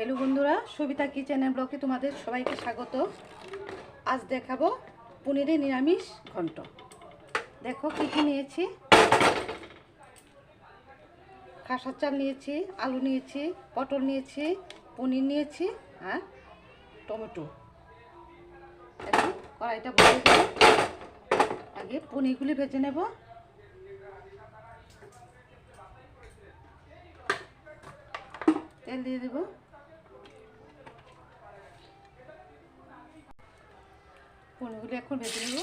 Hello বন্ধুরা, সবিতা কিচেনের ব্লকে তোমাদের সবাইকে স্বাগত। আজ দেখাবো পনিরে নিরামিষ ঘন্ট। দেখো কী কী নিয়েছি। খাসার চাল নিয়েছি, আলু নিয়েছি, পটল নিয়েছি, পনির নিয়েছি আর টমেটো। এখন কড়াইটা বসে আগে পনিরগুলি ভেজে নেব। তেল দিয়ে দেবো। পনিরগুলি এখন ভেজে নেব।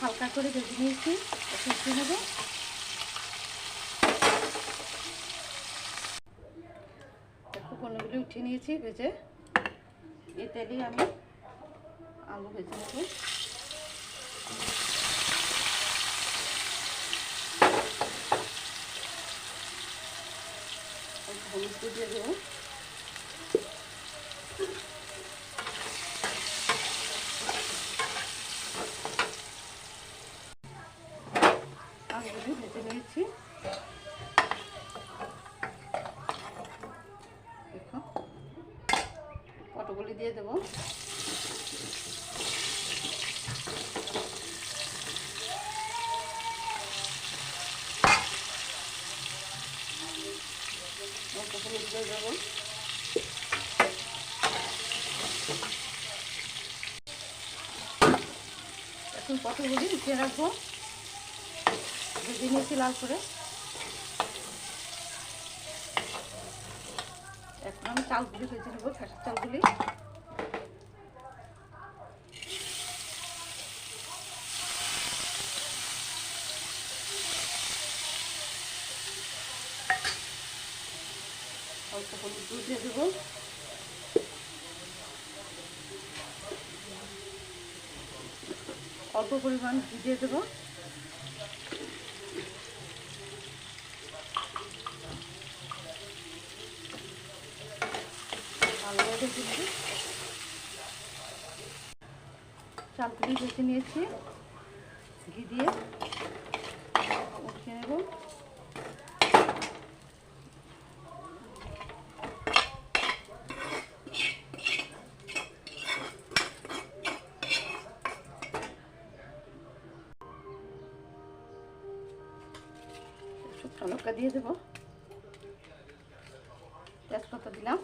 হালকা করে ভেজে নিয়েছি নেব। দেখো পনেরোগুলি উঠিয়ে নিয়েছি ভেজে। এই তেলেই আমি আলু ভেজে নেব। দিয়ে দেবো। আলুগুলি ভেজে নিয়েছি দেখো পটগুলি দিয়ে দেবো অল্প হলুদ দিয়ে দেবো এখন পটলগুলি উঠিয়ে রাখব? ভেজে নিয়েছি লাল করে। এখন আমি চালগুলি ভেজে নেব ফ্যাসার চালগুলি। অল্প হলুদ দুধ দিয়ে দেবো। অল্প পরিমাণ দিয়ে দেবো। চালগুলি ভেজে নিয়েছি। ঘি দিয়ে উঠিয়ে নেব। লঙ্কা দিয়ে দেবো। তেজপাতা দিলাম।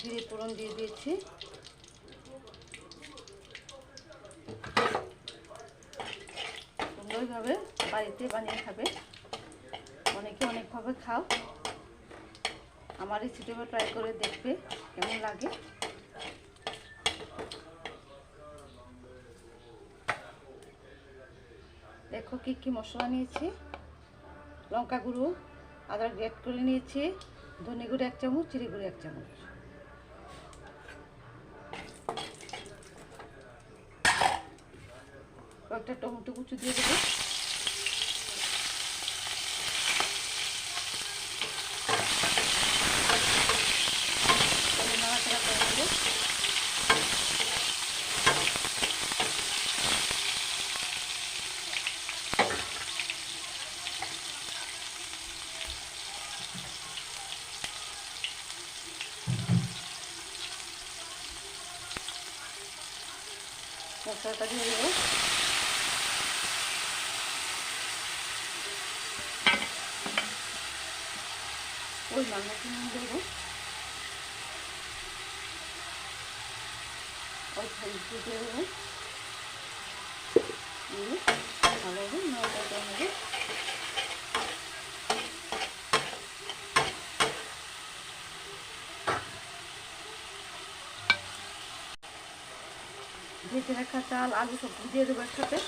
জিরে ফোড়ন দিয়ে দিয়েছি। সুন্দরভাবে বাড়িতে বানিয়ে খাবে। অনেকে অনেকভাবে খাও। আমার রেসিপিটা ট্রাই করে দেখবে, কেমন লাগে। দেখো কি কি মশলা নিয়েছি। লঙ্কা গুঁড়ো, আদা গ্রেট করে নিয়েছি, ধনে গুঁড়ো এক চামচ চিড়ে গুঁড়ো এক চামচ। কয়েকটা টমেটো কুচু দিয়ে দেবো নাড়াচাড়া করে দেবো মশলাটা দিয়ে দেবো। ওই মাংস নুন দেবো। অল্প হলুদ দেবো দিয়ে ভালোভাবে নাড়াটা নেবে ভেজে রাখা চাল, আলু সব দিয়ে দেবো একসাথে।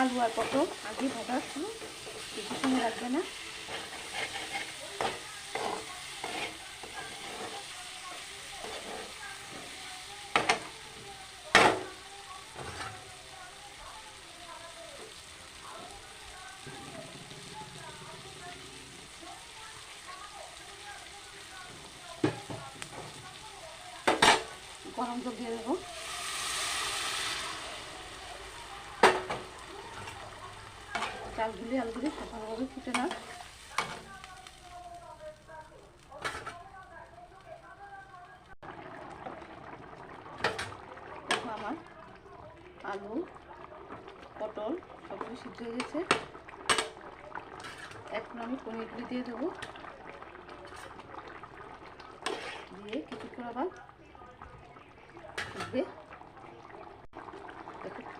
আলু আর পটল, আগে ভাজা ছিল বেশি সময় লাগবে না। গরম জল দিয়ে দেবো। চালগুলি আলুগুলি ভালোভাবে ফুটে না। আমার আলু, পটল সবগুলো সিদ্ধ হয়ে গেছে। এখন আমি পনিরগুলি দিয়ে দেবো। দিয়ে কিছুক্ষণ আবার ফুটবে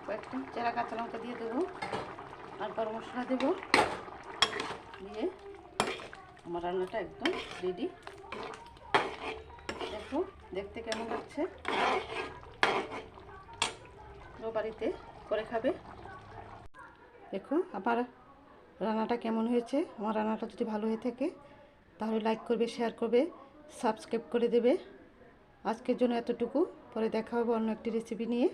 কয়েকটা চেরা কাঁচা লঙ্কা দিয়ে দেবো আর গরম মশলা দেবো। দিয়ে আমার রান্নাটা একদম রেডি দেখো, দেখতে কেমন লাগছে? বাড়িতে করে খাবে। দেখো আমার রান্নাটা কেমন হয়েছে? আমার রান্নাটা যদি ভালো হয়ে থাকে, তাহলে লাইক করবে শেয়ার করবে সাবস্ক্রাইব করে দেবে। আজকের জন্য এতটুকু। পরে দেখা হবে অন্য একটি রেসিপি নিয়ে।